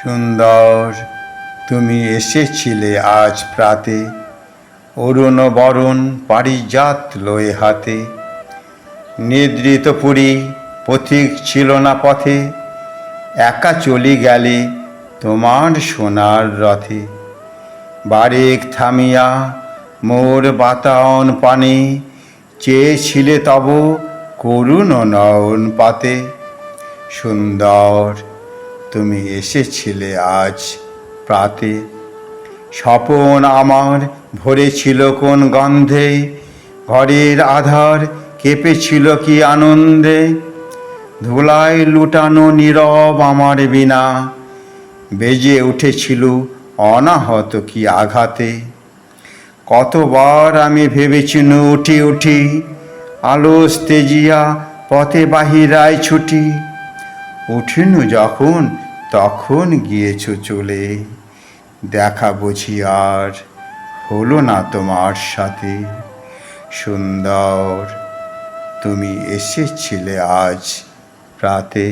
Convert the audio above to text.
সুন্দর, তুমি এসেছিলে আজ প্রাতে। অরুণ বরণ পারিজাত লয়ে হাতে। নিদ্রিত পুরী পথিক ছিল না পথে। একা চলি গেলে তোমার সোনার রথে। বারেক থামিয়া মোর বাতায়ন পানে, চেয়েছিলে তব করুণ নয়ন পাতে সুন্দর তুমি এসেছিলে আজ প্রাতে। স্বপন আমার ভরেছিল কোন গন্ধে, ঘরের আধার কেঁপেছিল কি আনন্দে। ধুলায় লুটানো নীরব আমার বিনা বেজে উঠেছিল অনাহত কি আঘাতে। কতবার আমি ভেবেছিনু উঠি উঠি আলোস তেজিয়া পথে বাহিরায় ছুটি। উঠিনু যখন, তখন গিয়েছ চলে। দেখা বুঝি আর হলো না তোমার সাথে। সুন্দর, তুমি এসেছিলে আজ প্রাতে